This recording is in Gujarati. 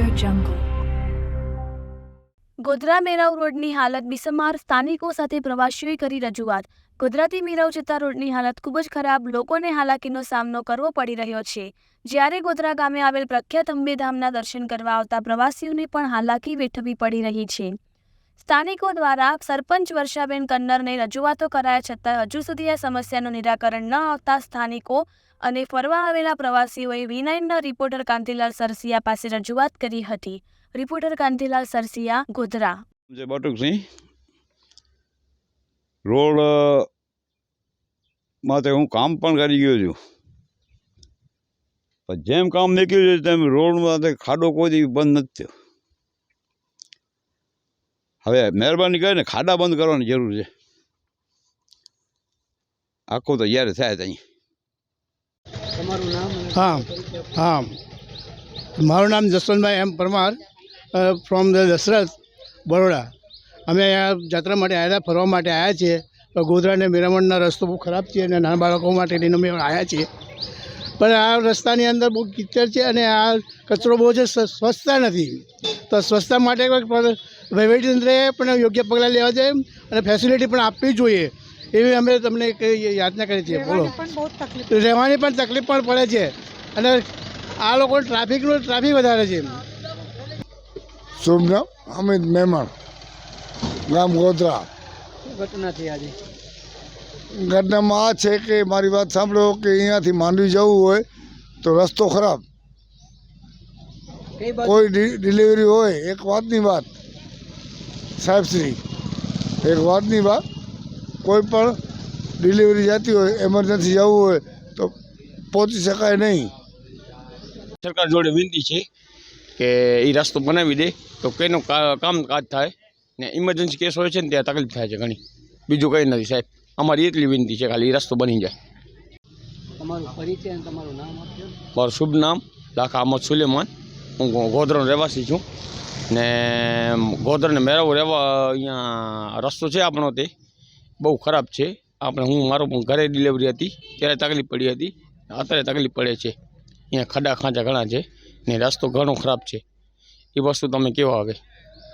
jungle. ગોધરા મેરાવ રોડની હાલત બિસમાર સ્થાનિકો સાથે પ્રવાસીઓએ કરી રજૂઆત. ગોધરાથી મેરાવ જતા રોડની હાલત ખૂબ જ ખરાબ. લોકોને હાલાકીનો સામનો કરવો પડી રહ્યો છે. જ્યારે ગોધરા ગામે આવેલ પ્રખ્યાત અંબેધામના દર્શન કરવા આવતા પ્રવાસીઓને પણ હાલાકી વેઠવી પડી રહી છે. સ્થાનિકો દ્વારા સરપંચ વર્ષાબેન કન્નરને રજૂઆતો કરાયા છતાં હજુ સુધી આ સમસ્યાનું નિરાકરણ ન આવતા સ્થાનિકો અને ફરવા આવેલા પ્રવાસીઓએ વિનાઇનના રિપોર્ટર કાંતિલાલ સરસિયા પાસે રજૂઆત કરી હતી. રિપોર્ટર કાંતિલાલ સરસિયા, ગોધરા. બટુકસિંહ, રોડ માટે હું કામ પણ કરી ગયો છું. પણ જેમ કામ નીકળ્યું છે તેમ રોડ માટે ખાડો કોઈ બંધ નથી થયો. હવે મહેરબાની કરીને ખાડા બંધ કરવાની જરૂર છે. આખું તૈયાર થાય ત્યાં તમારું નામ હા હા. મારું નામ Jaswantbhai M Parmar from the Dashrath Baroda. અમે અહીંયા જાત્રા માટે આવ્યા ફરવા માટે આવ્યા છીએ. તો ગોધરા અને મીરામણના રસ્તો બહુ ખરાબ છે અને નાના બાળકો માટે લઈને અમે આવ્યા છીએ. પણ આ રસ્તાની અંદર બહુ કિચડ છે અને આ કચરો બહુ છે સ્વ- સ્વચ્છતા નથી. તો સ્વચ્છતા માટે કોઈ વહીવટીતંત્રએ પણ યોગ્ય પગલાં લેવા જોઈએ અને ફેસિલિટી પણ આપવી જોઈએ. એવી અમે તમને યાચના કરી છીએ બોલો. રહેવાની પણ તકલીફ પણ પડે છે. અને આ લોકો ટ્રાફિકનું ટ્રાફિક વધારે છે. શુભ નામ અમિત મહેમાન ગામ ગોધરા. ઘટના થઈ આજે. ઘટનામાં આ છે કે મારી વાત સાંભળો કે અહીંયાથી માંડવી જવું હોય તો રસ્તો ખરાબ. કોઈ ડિ- ડિલિવરી હોય એક વાતની વાત. સાહેબશ્રી એક વાતની વાત કોઈ પણ ડિલિવરી જતી હોય એમરજન્સી જવું હોય તો પહોંચી શકાય નહીં. સરકાર જોડે વિનંતી છે કે એ રસ્તો બનાવી દે તો કંઈનું કા- કામકાજ થાય ને ઇમરજન્સી કેસ હોય છે ને ત્યાં તકલીફ થાય છે ઘણી. બીજું કંઈ નથી સાહેબ. અમારી એટલી વિનંતી છે ખાલી એ રસ્તો બની જાય. તમારું પરિચય અને તમારું નામ આપજો. મારું શુભ નામ લાખા અહમદ સુલેમાન. હું ગોધરાનો રહેવાસી છું. ને ગોધરને મેળાવો રહેવા અહીંયા રસ્તો છે આપણો તે. બહુ ખરાબ છે. આપણે હું મારો પણ ઘરે ડિલિવરી હતી, ત્યારે તકલીફ પડી હતી. અત્યારે તકલીફ પડે છે. અહીંયા ખડા ખાંચા ઘણા છે ને રસ્તો ઘણો ખરાબ છે. એ વસ્તુ તમે કેવા હવે?